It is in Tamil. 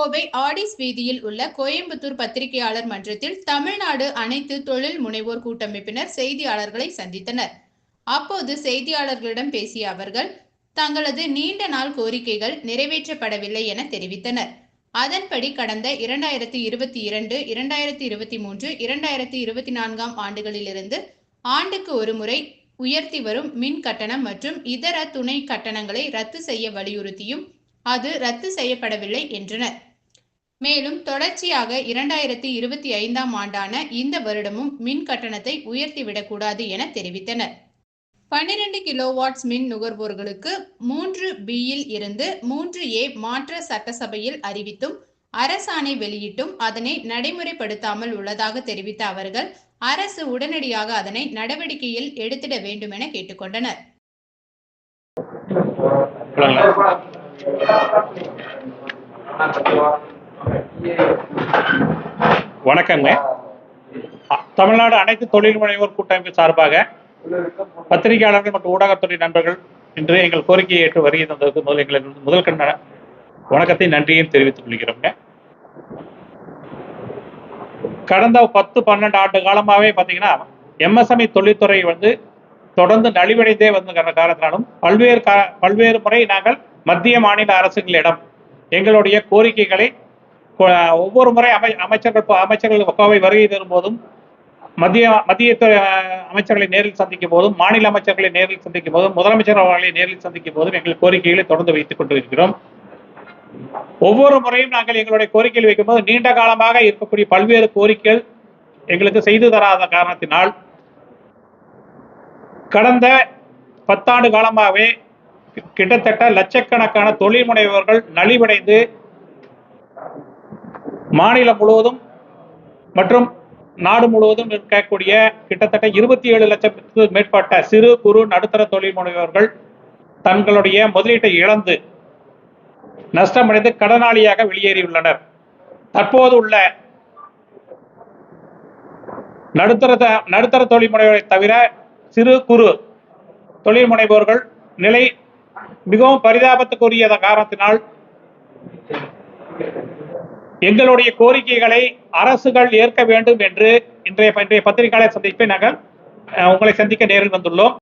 கோவை ஆடிஸ் வீதியில் உள்ள கோயம்புத்தூர் பத்திரிகையாளர் மன்றத்தில் தமிழ்நாடு அனைத்து தொழில் முனைவோர் கூட்டமைப்பினர் செய்தியாளர்களை சந்தித்தனர். அப்போது செய்தியாளர்களிடம் பேசிய அவர்கள் தங்களது நீண்ட நாள் கோரிக்கைகள் நிறைவேற்றப்படவில்லை என தெரிவித்தனர். அதன்படி கடந்த இரண்டாயிரத்தி இருபத்தி இரண்டு இரண்டாயிரத்தி இருபத்தி மூன்று இரண்டாயிரத்தி இருபத்தி நான்காம் ஆண்டுகளிலிருந்து ஆண்டுக்கு ஒரு முறை உயர்த்தி வரும் மின் கட்டணம் மற்றும் இதர துணை கட்டணங்களை ரத்து செய்ய வலியுறுத்தியும் அது ரத்து செய்யப்படவில்லை என்றனர். மேலும் தொடர்ச்சியாக இரண்டாயிரத்தி இருபத்தி ஐந்தாம் ஆண்டான இந்த வருடமும் மின் கட்டணத்தை உயர்த்திவிடக்கூடாது என தெரிவித்தனர். பன்னிரண்டு கிலோவாட்ஸ் மின் நுகர்வோர்களுக்கு மூன்று பியில் இருந்து மூன்று ஏ மாற்ற சட்டசபையில் அறிவித்தும் அரசாணை வெளியிட்டும் அதனை நடைமுறைப்படுத்தாமல் உள்ளதாக தெரிவித்த அவர்கள் அரசு உடனடியாக அதனை நடவடிக்கையில் எடுத்திட வேண்டும் என கேட்டுக்கொண்டனர். வணக்கங்க. தமிழ்நாடு அனைத்து தொழில் முனைவோர் கூட்டமைப்பு சார்பாக பத்திரிகையாளர்கள் மற்றும் ஊடகத்துறை நண்பர்கள் இன்று எங்கள் கோரிக்கையை ஏற்று வருகை தந்ததற்கு முதல் எங்களுக்கு முதல் கண்ண வணக்கத்தை நன்றியும் தெரிவித்துக் கொள்கிறோங்க கடந்த பத்து பன்னெண்டு ஆண்டு காலமாகவே பார்த்தீங்கன்னா எம்எஸ்எம்இ தொழில்துறை வந்து தொடர்ந்து நலிவடைந்தே வந்த காரணத்தினாலும் பல்வேறு பல்வேறு முறை நாங்கள் மத்திய மாநில அரசுகளிடம் எங்களுடைய கோரிக்கைகளை ஒவ்வொரு முறை அமை அமைச்சர்கள் அமைச்சர்கள் கோவை வருகை தரும்போதும் மத்திய மத்திய துறை, அமைச்சர்களை நேரில் சந்திக்கும் போதும் மாநில அமைச்சர்களை நேரில் சந்திக்கும் போதும் முதலமைச்சர் அவர்களை நேரில் சந்திக்கும் போதும் எங்கள் கோரிக்கைகளை தொடர்ந்து வைத்துக் கொண்டிருக்கிறோம். ஒவ்வொரு முறையும் நாங்கள் எங்களுடைய கோரிக்கைகள் வைக்கும்போது நீண்ட காலமாக இருக்கக்கூடிய பல்வேறு கோரிக்கைகள் எங்களுக்கு செய்து தராத காரணத்தினால் கடந்த பத்தாண்டு காலமாகவே கி- கிட்டத்தட்ட லட்சக்கணக்கான தொழில் முனைவர்கள் நலிவடைந்து மாநிலம் முழுவதும் மற்றும் நாடு முழுவதும் இருக்கக்கூடிய கிட்டத்தட்ட இருபத்தி ஏழு லட்சத்துக்கு மேற்பட்ட சிறு குறு நடுத்தர தொழில் முனைவோர்கள் தங்களுடைய முதலீட்டை இழந்து நஷ்டமடைந்து கடனாளியாக வெளியேறியுள்ளனர். தற்போது உள்ள நடுத்தர த- நடுத்தர தொழில் முனைவோரை தவிர சிறு குறு தொழில் முனைவோர்கள் நிலை மிகவும் பரிதாபத்துக்குரியத காரணத்தினால் எங்களுடைய கோரிக்கைகளை அரசுகள் ஏற்க வேண்டும் என்று இன்றைய இன்றைய பத்திரிகையாளர் சந்திப்பை நாங்கள் உங்களை சந்திக்க நேரில் வந்துள்ளோம்.